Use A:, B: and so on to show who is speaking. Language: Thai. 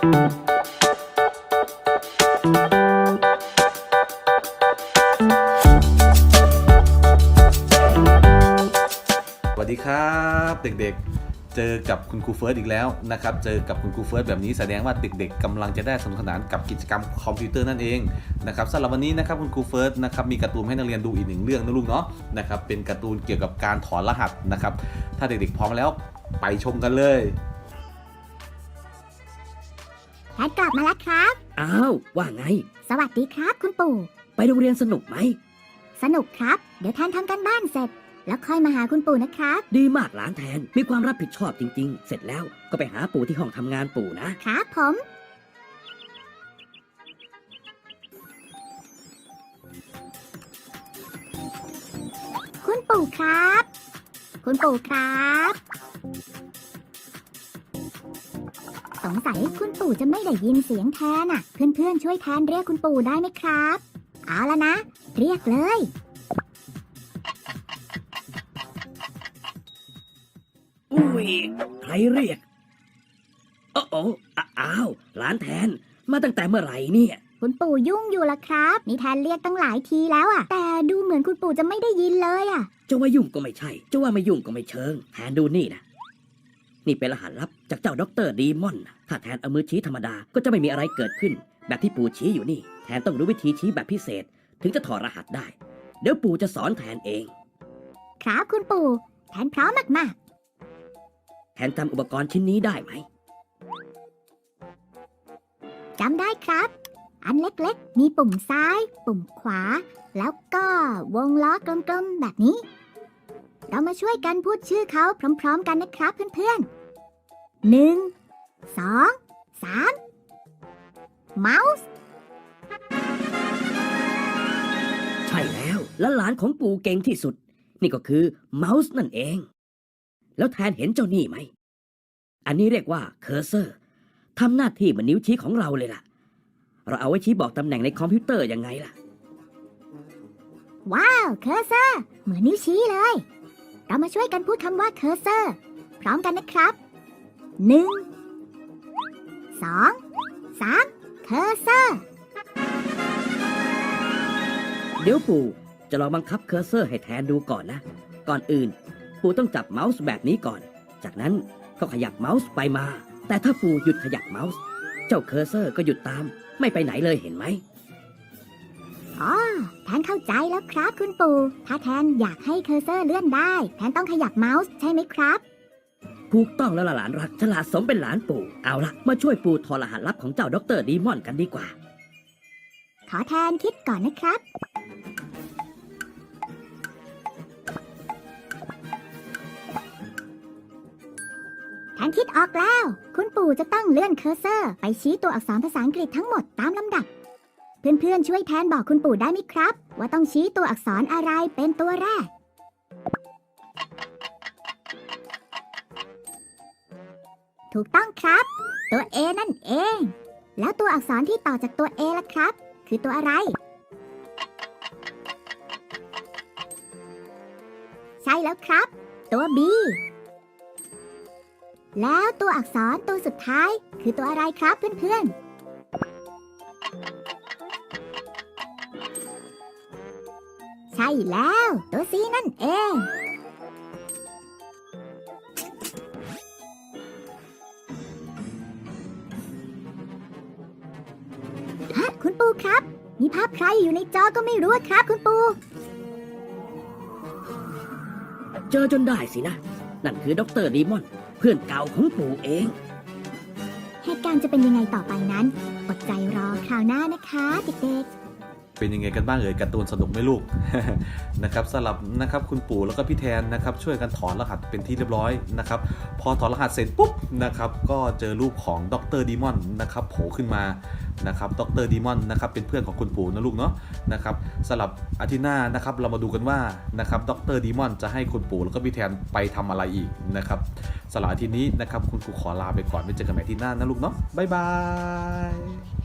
A: สวัสดีครับเด็กๆ เจอกับคุณครูเฟิร์สอีกแล้วนะครับ เจอกับคุณครูเฟิร์สแบบนี้แสดงว่าเด็กๆกำลังจะได้สนุกสนานกับกิจกรรมคอมพิวเตอร์นั่นเองนะครับสำหรับวันนี้นะครับคุณครูเฟิร์สนะครับมีการ์ตูนให้นักเรียนดูอีกหนึ่งเรื่องนะลูกเนาะนะครับเป็นการ์ตูนเกี่ยวกับการถอนรหัสนะครับถ้าเด็กๆพร้อมแล้วไปชมกันเลย
B: แพทกลับมาแล้วครับ
C: อ้าว ว่าไง
B: สวัสดีครับ คุณปู่
C: ไปโรงเรียนสนุกไหม
B: สนุกครับ เดี๋ยวแทนทำกันบ้านเสร็จ แล้วค่อยมาหาคุณปู่นะครับ
C: ดีมากหลานแทน มีความรับผิดชอบจริง ๆ เสร็จแล้วก็ไปหาปู่ที่ห้องทำงานปู่นะ
B: ครับผม คุณปู่ครับ คุณปู่ครับส งสัยคุณปู่จะไม่ได้ยินเสียงแทนอะ เพื่อนๆช่วยแทนเรียกคุณปู่ได้ไหมครับ เอาละนะ เรียกเลย
C: อุ้ยใครเรียก โอ้โอ้อะอ้าวหลานแทนมาตั้งแต่เมื่อไหร่เนี่ย
B: คุณปู่ยุ่งอยู่ละครับ นี่แทนเรียกตั้งหลายทีแล้วอะ แต่ดูเหมือนคุณปู่จะไม่ได้ยินเลยอะ
C: จะว่ายุ่งก็ไม่ใช่ จะว่าไม่ยุ่งก็ไม่เชิง แทนดูนี่นะ นี่เป็นรหัสลับจากเจ้าด็อกเตอร์ดีมอนนะถ้าแทนเอามือชี้ธรรมดาก็จะไม่มีอะไรเกิดขึ้น แบบที่ปู่ชี้อยู่นี่ แทนต้องรู้วิธีชี้แบบพิเศษ ถึงจะถอดรหัสได้ เดี๋ยวปู่จะสอนแทนเอง
B: ครับคุณปู่ แทนพร้อมมาก
C: แทนจำอุปกรณ์ชิ้นนี้ได้ไหม
B: ๆจำได้ครับ อันเล็กๆ มีปุ่มซ้าย ปุ่มขวา แล้วก็วงล้อกลมๆแบบนี้ เรามาช่วยกันพูดชื่อเขาพร้อม ๆ กันนะครับเพื่อนๆ หนึ่งสองสามเมาส์
C: ใช่แล้วและหลานของปู่เก่งที่สุด นี่ก็คือเมาส์นั่นเอง แล้วแทนเห็นเจ้านี่ไหม อันนี้เรียกว่าเคอร์เซอร์ทำหน้าที่เหมือนนิ้วชี้ของเราเลยล่ะ เราเอาไว้ชี้บอกตำแหน่งในคอมพิวเตอร์ยังไงล่ะ
B: ว้าว เคอร์เซอร์ เหมือนนิ้วชี้เลย เรามาช่วยกันพูดคำว่าเคอร์เซอร์ พร้อมกันนะครับ หนึ่งสองสามเคอร์เซอร์
C: เดี๋ยวปู่จะลองบังคับเคอร์เซอร์ให้แทนดูก่อนนะ ก่อนอื่น ปู่ต้องจับเมาส์แบบนี้ก่อน จากนั้นก็ขยับเมาส์ไปมา แต่ถ้าปู่หยุดขยับเมาส์ เจ้าเคอร์เซอร์ก็หยุดตาม ไม่ไปไหนเลยเห็นไหม
B: อ๋อแทนเข้าใจแล้วครับคุณปู่ ถ้าแทนอยากให้เคอร์เซอร์เลื่อนได้ แทนต้องขยับเมาส์ใช่ไหมครับ
C: ถูกต้องแล้วล่ะหลานรักฉลาดสมเป็นหลานปู่ เอาละมาช่วยปู่ถอดรหัสลับของเจ้าด็อกเตอร์ดีมอนกันดีกว่า
B: ขอแทนคิดก่อนนะครับ แทนคิดออกแล้ว คุณปู่จะต้องเลื่อนเคอร์เซอร์ ไปชี้ตัวอักษรภาษาอังกฤษทั้งหมดตามลำดับ เพื่อนๆช่วยแทนบอกคุณปู่ได้ไหมครับ ว่าต้องชี้ตัวอักษรอะไรเป็นตัวแรก ถูกต้องครับ ตัว A นั่นเอง แล้วตัวอักษรที่ต่อจากตัว A ล่ะครับ คือตัวอะไร ใช่แล้วครับ ตัว B แล้วตัวอักษรตัวสุดท้าย คือตัวอะไรครับเพื่อนๆ ใช่แล้ว ตัว C นั่นเอง คุณปูครับ มีภาพใครอยู่ในจอก็ไม่รู้อะครับคุณปู
C: เจอจนได้สินะ นั่นคือด็อกเตอร์ดีมอน เพื่อนเก่าของปู่เอง
B: เหตุการณ์จะเป็นยังไงต่อไปนั้น อดใจรอคราวหน้านะคะเด็ก
A: เป็นยังไงกันบ้างเอ่ยการ์ตูนสนุกไหมลูกนะครับสลับนะครับคุณปู่แล้วก็พี่แทนนะครับช่วยกันถอนรหัสเป็นที่เรียบร้อยนะครับพอถอนรหัสเสร็จปุ๊บนะครับก็เจอรูปของดรดีมอนนะครับโผล่ขึ้นมานะครับดรดีมอนนะครับเป็นเพื่อนของคุณปู่นะลูกเนาะนะครับสลับอาทิตย์หน้านะครับเรามาดูกันว่านะครับดรดีมอนจะให้คุณปู่แล้วก็พี่แทนไปทำอะไรอีกนะครับสลับอาทิตย์นี้นะครับคุณครูขอลาไปก่อนไว้เจอกันใหม่อาที่หน้านะลูกเนาะบ๊ายบาย